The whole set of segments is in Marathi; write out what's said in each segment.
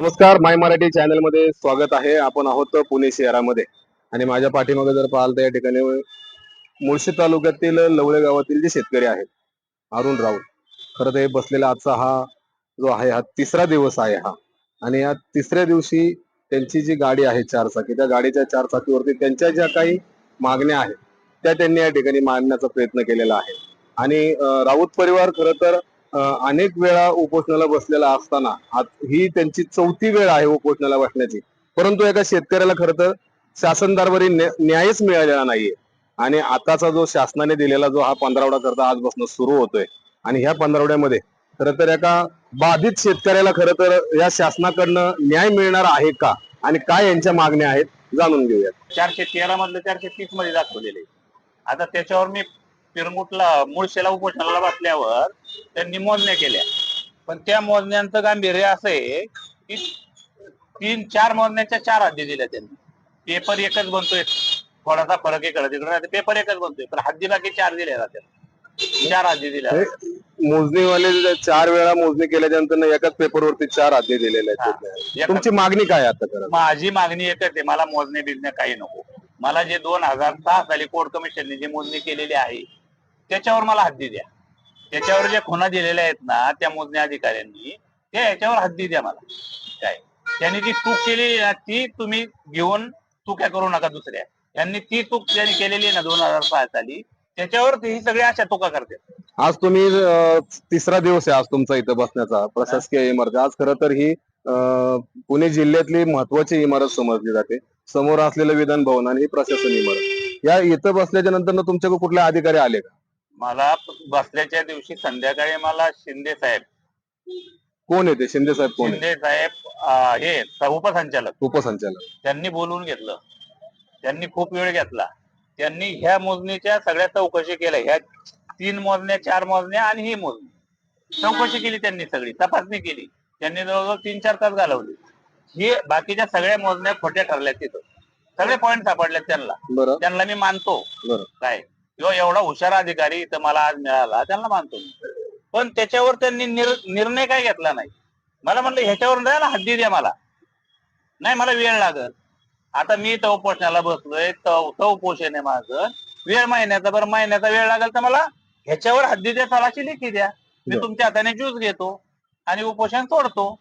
नमस्कार माय मराठी चॅनलमध्ये स्वागत आहे. आपण आहोत पुणे शहरामध्ये. आणि माझ्या पाठीमागे जर पाहाल तर या ठिकाणी मुळशी तालुक्यातील लवळे गावातील जे शेतकरी आहेत अरुण राऊत खरं तर हे बसलेला आजचा हा जो आहे हा तिसरा दिवस आहे हा. आणि या तिसऱ्या दिवशी त्यांची जी गाडी आहे चार चाकी त्या गाडीच्या चार चाकीवरती त्यांच्या ज्या काही मागण्या आहेत त्या त्यांनी या ठिकाणी मांडण्याचा प्रयत्न केलेला आहे. आणि राऊत परिवार खरं तर अनेक वेळा उपोषणाला बसलेला असताना ही त्यांची चौथी वेळ आहे उपोषणाला बसण्याची. परंतु एका शेतकऱ्याला खर तर शासन दरबारी न्यायच मिळालेला नाहीये. आणि आताचा जो शासनाने दिलेला जो हा पंधरावडा करता आजपासून सुरू होतोय. आणि ह्या पंधरावड्यामध्ये खरं तर एका बाधित शेतकऱ्याला खरं तर या शासनाकडनं न्याय मिळणार आहे का? आणि काय यांच्या मागण्या आहेत? जाणून घेऊयात. चारशे तेरा मधलं चारशे तीसमध्ये दाखवलेले. आता त्याच्यावर मी पिरमुटला मुळशेला उपोषणाला बसल्यावर त्यांनी मोजण्या केल्या. पण त्या मोजण्यांचं गांभीर्य असं आहे की तीन चार मोजण्याच्या चार हद्दी दिल्या त्यांनी. पेपर एकच बनतोय. थोडासा फरक इकडे तिकडे. पेपर एकच बनतोय पण हद्दी बाकी चार दिल्या जातात चार हद्दी दिल्या मोजणीवाले चार वेळा मोजणी केल्याच्यानंतर एकाच पेपरवरती चार आधी दिलेले आहेत. तुमची मागणी काय आता माझी मागणी एकच आहे मला मोजणे बिजणे काही नको. मला जे दोन हजार सहा साली कोर्ट कमिशनने जी मोजणी केलेली आहे त्याच्यावर मला हद्दी द्या. त्याच्यावर ज्या खुना दिलेल्या आहेत ना त्या मोजण्या अधिकाऱ्यांनी त्या याच्यावर हद्दी द्या मला. काय? त्यांनी जी चूक केली ती तुम्ही घेऊन चुक्या करू नका दुसऱ्या. यांनी ती चूक त्यांनी केलेली आहे ना दोन हजार सहा साली त्याच्यावर ही सगळ्या अशा चुका करतात. आज तुम्ही अं, तिसरा दिवस आहे आज तुमचा इथं बसण्याचा प्रशासकीय इमारत. आज खरं तर ही अं, पुणे जिल्ह्यातली महत्वाची इमारत समजली जाते. समोर असलेलं विधान भवन आणि ही प्रशासन इमारत. या इथं बसल्याच्या नंतर तुमच्याकडे कुठले अधिकारी आले का? मला बसल्याच्या दिवशी संध्याकाळी मला शिंदे साहेब. कोण येते शिंदे साहेब कोण आहे? शिंदे साहेब अं, हे उपसंचालक. उपसंचालक. त्यांनी बोलवून घेतलं. त्यांनी खूप वेळ घेतला. त्यांनी ह्या मोजणीच्या सगळ्या चौकशी केल्या. ह्या तीन मोजण्या चार मोजण्या आणि ही मोजणी. चौकशी केली त्यांनी सगळी. तपासणी केली. त्यांनी जवळजवळ तीन चार तास घालवले. ही बाकीच्या सगळ्या मोजण्या खोट्या ठरल्या तिथं. सगळे पॉईंट सापडले त्यांना. बरं. त्यांना मी मानतो. बरं. काय? किंवा एवढा हुशार अधिकारी इथं मला आज मिळाला त्यांना मानतो मी. पण त्याच्यावर त्यांनी निर- निर्णय काय घेतला नाही. मला म्हणलं ह्याच्यावर द्या ना हद्दी द्या मला. नाही मला वेळ लागल. आता मी तो उपोषणाला बसलोय तो तो उपोषण आहे माझं. वेळ महिन्याचा बरं महिन्याचा वेळ लागेल तर मला ह्याच्यावर हद्दी द्या तलाशी लेखी द्या. मी. तुमच्या हाताने ज्यूस घेतो आणि उपोषण सोडतो?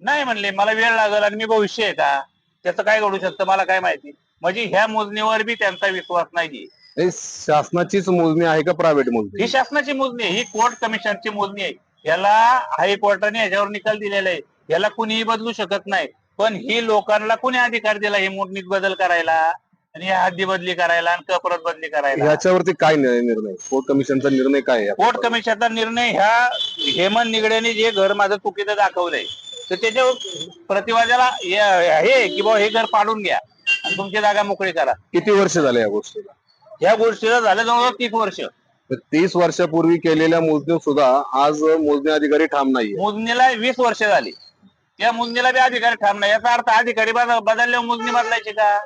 नाही म्हणले मला वेळ लागेल आणि मी भविष्य आहे का? त्याचं काय घडू शकतं मला काय माहिती? म्हणजे ह्या मोजणीवर बी त्यांचा विश्वास नाही हे शासनाचीच मोजणी आहे का प्रायव्हेट मोजणी? ही शासनाची मोजणी आहे. ही कोर्ट कमिशनची मोजणी आहे. याला हायकोर्टाने याच्यावर निकाल दिलेला आहे. याला कुणीही बदलू शकत नाही. पण ही लोकांना कुणी अधिकार दिला? ही मोजणीत बदल करायला आणि हद्दी बदली करायला आणि कपरत बदली करायला. ह्याच्यावरती काय निर्णय निर्णय? कोर्ट कमिशनचा निर्णय काय आहे? कोर्ट कमिशनचा निर्णय ह्या हेमंत निगडेने जे घर माझं चुकीचं दाखवलंय तर त्याच्यावर प्रतिवाद्याला हे की बाबा हे घर पाडून घ्या आणि तुमची जागा मोकळी करा. किती वर्ष झाले या गोष्टीला? ह्या गोष्टीला झालं जवळजवळ तीस वर्ष. तर तीस वर्षापूर्वी केलेल्या मोजणी सुद्धा आज मोजणी अधिकारी ठाम नाहीये. मोजणीला वीस वर्ष झाली. त्या मोजणीला बी अधिकारी ठाम नाही. याचा अर्थ अधिकारी बद- बदलल्यावर मोजणी बदलायची का?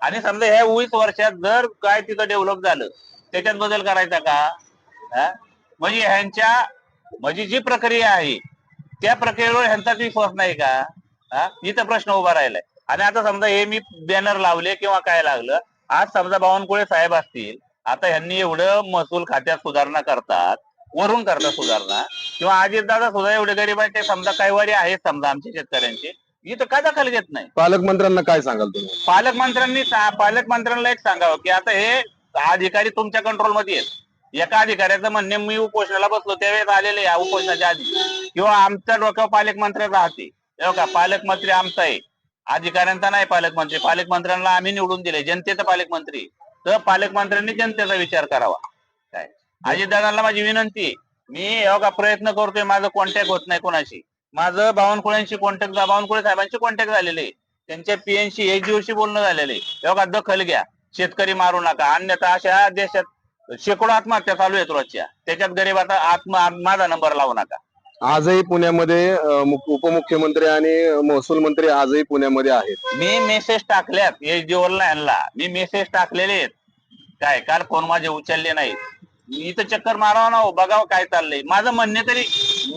आणि समजा ह्या वीस वर्षात जर काय तिथं डेव्हलप झालं त्याच्यात बदल करायचा का? हा? म्हणजे ह्यांच्या म्हणजे जी प्रक्रिया आहे त्या प्रक्रियेवर ह्यांचाच विश्वास नाही का? हा? इथं प्रश्न उभा राहिलाय. आणि आता समजा हे मी बॅनर लावले किंवा काय लागलं आज समजा बावनकुळे साहेब असतील आता ह्यांनी एवढं महसूल खात्यात सुधारणा करतात वरून करतात सुधारणा किंवा अजित दादा सुद्धा एवढे गरीब आहेत ते समजा काही वारी आहेत समजा आमच्या शेतकऱ्यांचे इथं का दखल घेत नाही? पालकमंत्र्यांना काय सांगाल तुम्ही? पालकमंत्र्यांनी सा- पालकमंत्र्यांना एक सांगावं की आता हे अधिकारी तुमच्या कंट्रोलमध्ये आहेत. एका अधिकाऱ्याचं म्हणणे मी उपोषणाला बसलो त्यावेळेस आलेले या उपोषणाच्या आधी. किंवा आमच्या डोक्यावर पालकमंत्र्याचा हाती हे बघा पालकमंत्री आमचा आहे. अधिकाऱ्यांचा नाही पालकमंत्री पालकमंत्र्यांना आम्ही निवडून दिले जनतेचा पालकमंत्री तर पालकमंत्र्यांनी जनतेचा विचार करावा. काय? अजितदादांना माझी विनंती मी एवढा प्रयत्न करतोय. माझं कॉन्टॅक्ट होत नाही कोणाशी. माझं बावनकुळ्यांशी कॉन्टॅक्ट बावनकुळे साहेबांशी कॉन्टॅक्ट झालेले त्यांच्या पीएनशी एचजीओशी बोलणं झालेले एवढा दखल घ्या. शेतकरी मारू नका. अन्यथा अशा देशात शेकडो आत्महत्या चालू आहेत रोजच्या. त्याच्यात गरीबाचा आत्मा माझा नंबर लावू नका. आजही पुण्यामध्ये उपमुख्यमंत्री आणि महसूल मंत्री आजही पुण्यामध्ये आहेत. मी मेसेज टाकल्यात एचजीओला यांना. मी मेसेज टाकलेले आहेत. काय काल फोन माझे उचलले नाहीत. मी इथं चक्कर मारावं ना हो, बघावं काय चाललंय. माझं म्हणणे तरी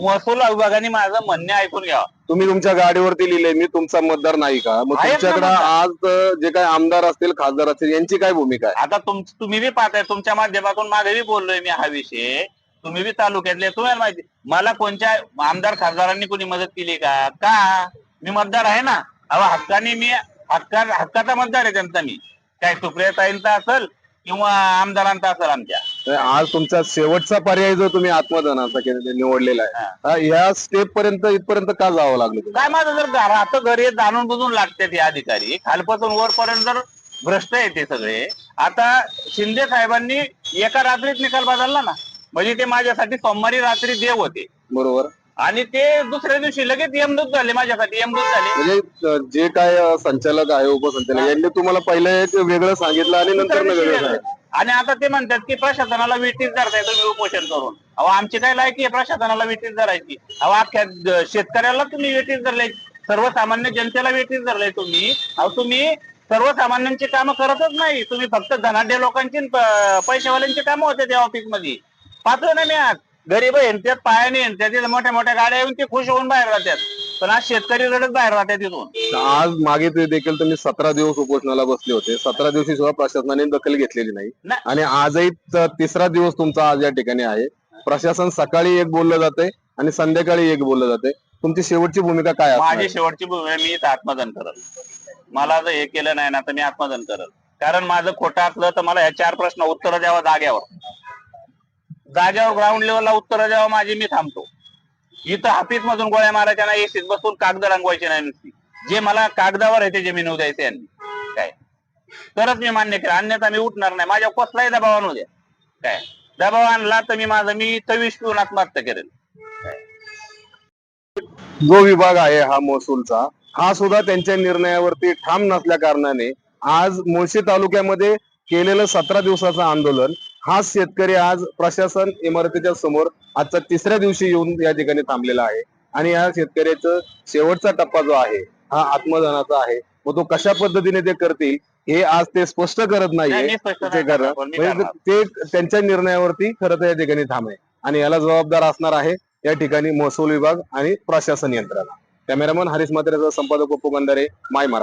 महसूल विभागाने माझं म्हणणे ऐकून घ्यावं. तुम्ही तुमच्या गाडीवरती लिहिले मी तुमचा मतदार नाही का? मग आहेत ना तुमच्याकडे. आज अं, जे काही आमदार असतील खासदार असतील यांची काय भूमिका आहे? आता तुम तुम्ही बी पाहताय तुमच्या माध्यमातून मागे बी बोललोय मी हा विषय. तुम्ही बी तालुक्यातले तुम्हाला माहिती मला कोणत्या आमदार खासदारांनी कोणी मदत केली का? का? मी मतदार आहे ना? अहो हक्काने मी हक्का हक्काचा मतदार आहे त्यांचा मी. काय सुप्रियाताईंचा असेल किंवा आमदारांचा असेल आमच्या. तर आज तुमचा शेवटचा पर्याय जो तुम्ही आत्मदानाचा के- निवडलेला आहे हा, ह्या स्टेप पर्यंत इथपर्यंत का जावं लागलं तुम्हाला? काय माझं जर राहतं घरी जाणून बुजून लागते ते अधिकारी. खालपासून वरपर्यंत जर भ्रष्ट आहे ते सगळे. आता शिंदे साहेबांनी एका रात्रीत निकाल बदलला ना? म्हणजे ते माझ्यासाठी सोमवारी रात्री देव होते. बरोबर. आणि ते दुसऱ्या दिवशी लगेच यमदूत झाले माझ्यासाठी यमदूत झाले. म्हणजे जे काय संचालक आहे उपसंचालक यांनी तुम्हाला पहिलं एक वेगळं सांगितलं आणि नंतर वेगळं. सांगितलं. आणि आता ते म्हणतात की प्रशासनाला विटीस धरताय तुम्ही उपोषण करून. अहो आमची काय लायकी आहे प्रशासनाला विटीस धरायची. अहो अख्ख्या शेतकऱ्याला तुम्ही वेटीस धरले. सर्वसामान्य जनतेला वेटीस धरले तुम्ही. अहो तुम्ही सर्वसामान्यांची कामं करतच नाही. तुम्ही फक्त धनाढ्य लोकांची न प- पैशावाल्यांची कामं होते त्या ऑफिस पाहतो ना मी आज गरीब येणत्यात पायाने येणत्यात तिथं मोठ्या मोठ्या गाड्या येऊन ते खुश होऊन बाहेर राहतात. पण आज शेतकरी रडत बाहेर राहतात तिथून आज मागे ते देखील तुम्ही सतरा दिवस उपोषणाला बसले होते. सतरा दिवशी सुद्धा प्रशासनाने दखल घेतलेली नाही. नाही. आणि आजही त- तिसरा दिवस तुमचा आज या ठिकाणी आहे. प्रशासन सकाळी एक बोललं जाते आणि संध्याकाळी एक बोललं जाते तुमची शेवटची भूमिका काय माझी शेवटची भूमिका मी इथं आत्मदन करल. मला जर हे केलं नाही ना तर मी आत्मदन करल. कारण माझं खोटं असलं तर मला ह्या चार प्रश्न उत्तर द्यावं जाग्यावर. जाग्यावर ग्राउंड लेवलला उत्तर द्यावं माझी मी थांबतो. इथं हाफीज मधून गोळ्या मारायच्या नाही एसीत बसून कागद रंगवायचे नाही नुसती. जे मला कागदावर आहे ते जमीन द्यायचे यांनी. काय? तरच मी मान्य केलं अन्यथा मी उठणार नाही. माझ्या कसलाही दबाव आणू द्या. काय? दबाव आणला तर मी माझं मी तवीस पिऊन आत्महत्या करेल. जो विभाग आहे हा महसूलचा. हा सुद्धा त्यांच्या निर्णयावरती ठाम नसल्या कारणाने आज मुळशी तालुक्यामध्ये केलेलं सतरा दिवसाचं आंदोलन हा शेतकरी आज प्रशासन इमारतीच्या समोर आजचा तिसऱ्या दिवशी येऊन या ठिकाणी थांबलेला आहे. आणि या शेतकऱ्याचं शेवटचा टप्पा जो आहे हा आत्मदानाचा आहे. मग तो कशा पद्धतीने ते करतील हे आज ते स्पष्ट करत नाही, नाहीये ते म्हणजे. ते त्यांच्या निर्णयावरती खरं तर या ठिकाणी थांब आणि याला जबाबदार असणार आहे या ठिकाणी महसूल विभाग आणि प्रशासन यंत्रणा. कॅमेरामन हरीश मात्रेचा संपादक पप्पू बंधारे माय